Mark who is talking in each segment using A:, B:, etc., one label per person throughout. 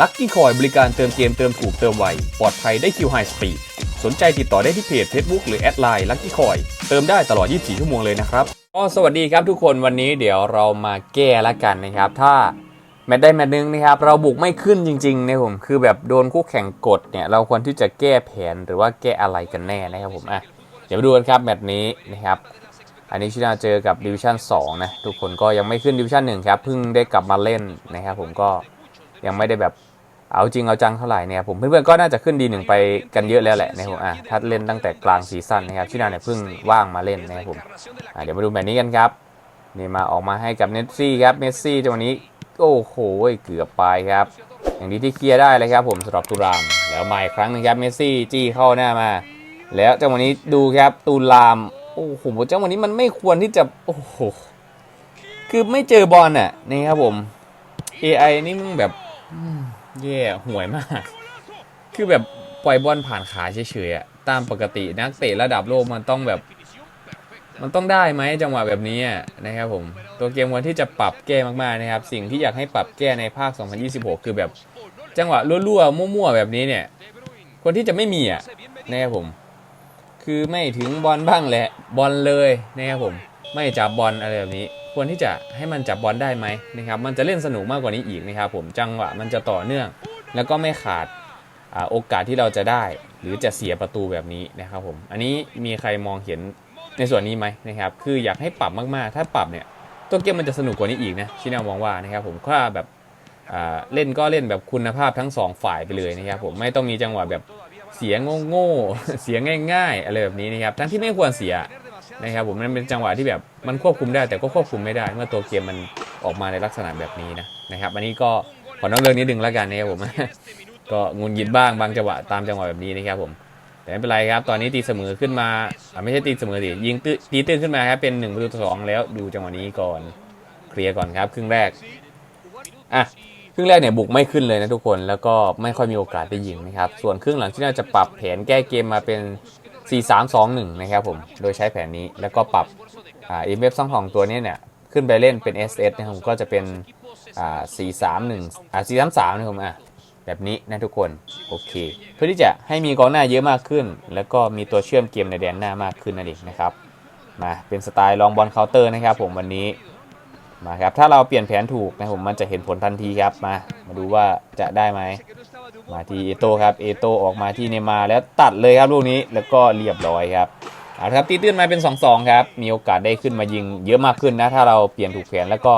A: ลัคกี้คอยบริการเติมเกมเติมถูกเติมไว ปลอดภัยได้คิวไฮสปีดสนใจติดต่อได้ที่เพจ Facebook หรือแอดไลน์ลัคกี้คอยเติมได้ตลอด 24 ชั่วโมงเลยนะครับก็สวัสดีครับทุกคนวันนี้เดี๋ยวเรามาแก้ละกันนะครับ ถ้าแมตช์ได้แมตช์หนึงนะครับ เราบุกไม่ขึ้นจริงๆนะผมคือแบบโดนคู่แข่งกดเนี่ยเราควรที่จะแก้แผนหรือว่าแก้อะไรกันแน่นะครับผมอะเดี๋ยวมาดูกันครับแมตช์นี้นะครับอันนี้ชินาเจอกับดิวิชั่น2นะทุกคนก็ยังไม่ขึ้นดิวิชั่น1ครับเพิ่งได้กลับมาเล่นนะครับผมก็ ยังไม่ได้แบบเอาจริงเอาจังเท่าไหร่เนี่ยผมเพื่อนๆก็น่าจะขึ้นดีหนึ่งไปกันเยอะแล้วแหละนะครับผมอะถ้าเล่นตั้งแต่กลางซีซั่นนะครับชินาเนี่ยเพิ่งว่างมาเล่นนะครับผมอะเดี๋ยวมาดูแบบนี้กันครับนี่มาออกมาให้กับเนสซี่ครับเนสซี่จังหวะนี้โอ้โหเกือบไปครับ อย่างนี้ที่เคลียร์ได้เลยครับผมสำหรับตูรามแล้วมาอีกครั้งหนึงครับเมสซี่จี้เข้าหน้ามา แล้วจังหวะนี้ดูครับตูรามโอ้โหจังหวะนี้มันไม่ควรที่จะโอ้โหคือไม่เจอบอลน่ะนี่ครับผม AI นี่มึงแบบ แย่ห่วยมาก คือแบบปล่อยบอลผ่านขาเฉยๆอะตามปกตินักเตะระดับโลกมันต้องแบบ มันต้องได้ไหมจังหวะแบบนี้นะครับผม ตัวเกมควรที่จะปรับแก้มากๆนะครับ สิ่งที่อยากให้ปรับแก้ในภาค 2026 คือแบบจังหวะรั่วๆมั่วๆแบบนี้เนี่ยควรที่จะไม่มีอะนะครับผม คือไม่ถึงบอลบ้างแหละบอลเลยนะครับผม ไม่จับบอลอะไรแบบนี้ ควรที่จะให้มันจับบอลได้ไหมนะครับมันจะเล่นสนุกมากกว่านี้อีกนะครับผมจังหวะมันจะต่อเนื่อง แล้วก็ไม่ขาดอโอกาสที่เราจะได้ หรือจะเสียประตูแบบนี้นะครับผมอันนี้มีใครมองเห็นในส่วนนี้ไหมนะครับคืออยากให้ปรับมากๆ ถ้าปรับเนี่ยตัวเกมมันจะสนุกกว่านี้อีกนะชินามองว่านะครับผมถ้าแบบเล่นก็เล่นแบบคุณภาพทั้งสองฝ่ายไปเลยนะครับผมไม่ต้องมีจังหวะแบบเสียงโง่ๆเสียงง่าย ๆ อะไรแบบนี้นะครับทั้งที่ไม่ควรเสีย นะครับผมมันเป็นจังหวะที่แบบมันควบคุมได้แต่ก็ควบคุมไม่ได้ เมื่อตัวเกมมันออกมาในลักษณะแบบนี้นะนะครับอันนี้ก็ขอน้องเรื่องนิดนึงแล้วกันนะครับผม ก็งุนยิดบ้างบางจังหวะตามจังหวะแบบนี้นะครับผมแต่ไม่เป็นไรครับ ตอนนี้ตีเสมอขึ้นมาไม่ใช่ตีเสมอดิยิงตื้อตีตื้นขึ้นมาครับเป็น1ประตูต่อสองแล้วดูจังหวะนี้ก่อนเคลียร์ก่อนครับ ครึ่งแรกอะครึ่งแรกเนี่ยบุกไม่ขึ้นเลยนะทุกคนแล้วก็ไม่ค่อยมีโอกาสได้ยิงนะครับส่วนครึ่งหลังที่น่าจะปรับแผนแก้เกมมาเป็น 4-3-2-1 นะครับผม โดยใช้แผนนี้แล้วก็ปรับอ่าเอ็มเอฟสองของตัวนี้เนี่ย ขึ้นไปเล่นเป็น SS นะครับผมก็จะเป็นอ่า4-3-1อ่า4-3-3นะครับผมอะแบบนี้นะทุกคนโอเค เพื่อที่จะให้มีกองหน้าเยอะมากขึ้น แล้วก็มีตัวเชื่อมเกมในแดนหน้ามากขึ้นนั่นเองนะครับมาเป็นสไตล์ลองบอลเคาน์เตอร์นะครับผมวันนี้ มาครับ ถ้าเราเปลี่ยนแผนถูกนะผมมันจะเห็นผลทันทีครับมา มาดูว่าจะได้ไหมมาที่เอโตครับเอโตออกมาที่เนมาแล้วตัดเลยครับลูกนี้แล้วก็เรียบร้อยครับเอาครับตีตื้นมาเป็น 2-2 ครับ มีโอกาสได้ขึ้นมายิงเยอะมากขึ้นนะ ถ้าเราเปลี่ยนถูกแผนแล้วก็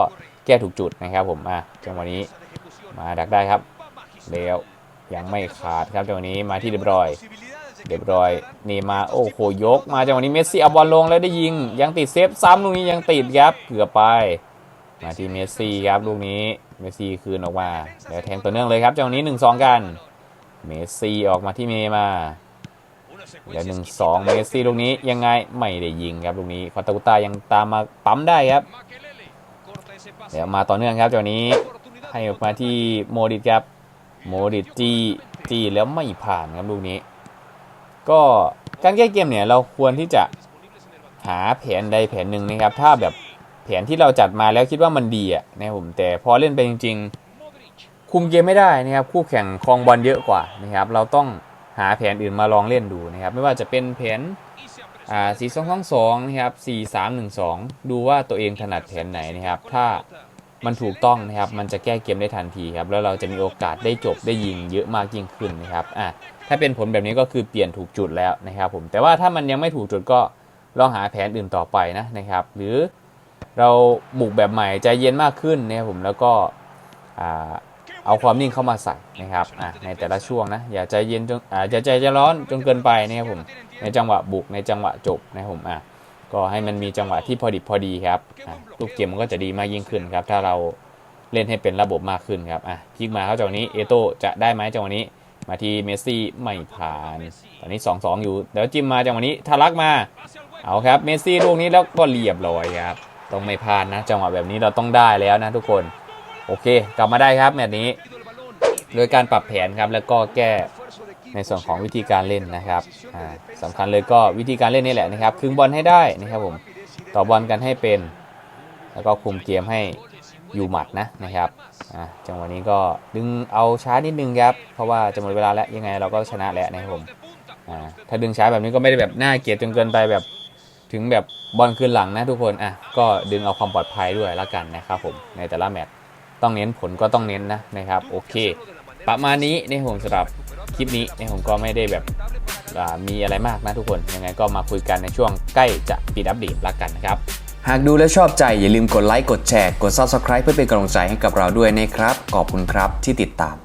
A: แก้ถูกจุดนะครับผมอะจังหวะนี้มาดักได้ครับแล้วยังไม่ขาดครับจังหวะนี้มาที่เดบรอยเรียบรอยนี่มาโอ้โหยก มาจังหวะนี้เมสซี่เอาบอลลงแล้วได้ยิง ยังติดเซฟซ้ำลูกนี้ยังติดครับเกือบไป มาที่เมสซี่ครับลูกนี้เมสซี่คืนออกมาแล้วแทงต่อเนื่องเลยครับจังหวะนี้1 2กัน เมสซี่ออกมาที่เมมาแล้วหนึ่งสองเมสซี่ลูกนี้ยังไงไม่ได้ยิงครับลูกนี้คอตากุตายังตามมาปั๊มได้ครับเดี๋ยวมาต่อเนื่องครับจังหวะนี้ให้ออกมาที่โมดิตครับโมดิตจีจีแล้วไม่ผ่านครับลูกนี้ ก็การแก้เกมเนี่ยเราควรที่จะหาแผนใดแผนหนึ่งนะครับ ถ้าแบบ แผนที่เราจัดมาแล้วคิดว่ามันดีอะนะครับผมแต่พอเล่นไปจริง ๆ คุมเกมไม่ได้นะครับคู่แข่งครองบอลเยอะกว่านะครับเราต้องหาแผนอื่นมาลองเล่นดูนะครับไม่ว่าจะเป็นแผนอ่าสี่สองสองสองนะครับสี่สามหนึ่งสองดูว่าตัวเองถนัดแผนไหนนะครับ ถ้ามันถูกต้องนะครับ มันจะแก้เกมได้ทันทีครับ แล้วเราจะมีโอกาสได้จบได้ยิงเยอะมากยิ่งขึ้นนะครับ อะ ถ้าเป็นผลแบบนี้ก็คือเปลี่ยนถูกจุดแล้วนะครับผม แต่ว่าถ้ามันยังไม่ถูกจุดก็ลองหาแผนอื่นต่อไปนะนะครับ หรือ เราบุกแบบใหม่ใจเย็นมากขึ้นนะครับผมแล้วก็เอาความนิ่งเข้ามาใส่นะครับในแต่ละช่วงนะอย่าใจเย็นจนอ่าอย่าใจจะร้อนจนเกินไปนะครับผมในจังหวะบุกในจังหวะจบนะครับผมอะก็ให้มันมีจังหวะที่พอดิบพอดีครับลูกเกมมันก็จะดีมากยิ่งขึ้นครับ ถ้าเราเล่นให้เป็นระบบมากขึ้นครับอะพลิกมาเข้าจังหวะนี้เอโต้จะได้ไหมจังหวะนี้ มาที่เมสซี่ไม่ผ่าน ตอนนี้ 2-2 อยู่เดี๋ยวจิ้มมาจังหวะนี้ทะลักมาเอาครับเมสซี่ลูกนี้แล้วก็เรียบร้อยครับ ต้องไม่พลาดนะ จังหวะแบบนี้เราต้องได้แล้วนะทุกคน โอเค กลับมาได้ครับแมตช์นี้โดยการปรับแผนครับ แล้วก็แก้ในส่วนของวิธีการเล่นนะครับอ่าสำคัญเลยก็วิธีการเล่นนี่แหละนะครับคึงบอลให้ได้นะครับผมต่อบอลกันให้เป็น แล้วก็คุมเกมให้อยู่หมัดนะนะครับจังหวะนี้ก็ดึงเอาช้านิดนึงครับ เพราะว่าจะหมดเวลาแล้วยังไงเราก็ชนะแล้วนะครับผมถ้าดึงช้าแบบนี้ก็ไม่ได้แบบน่าเกลียดจนเกินไปแบบ ถึงแบบบอลคืนหลังนะทุกคนอะก็ดึงเอาความปลอดภัยด้วยละกันนะครับผมในแต่ละแมตช์ต้องเน้นผลก็ต้องเน้นนะนะครับโอเค ประมาณนี้ในผมสำหรับคลิปนี้ในผมก็ไม่ได้แบบมีอะไรมากนะทุกคนยังไงก็มาคุยกันในช่วงใกล้จะปิดอัปเดตละกันนะครับ
B: หากดูแล้วชอบใจอย่าลืมกดไลค์กดแชร์กด Subscribe เพื่อเป็นกำลังใจให้กับเราด้วยนะครับขอบคุณครับที่ติดตาม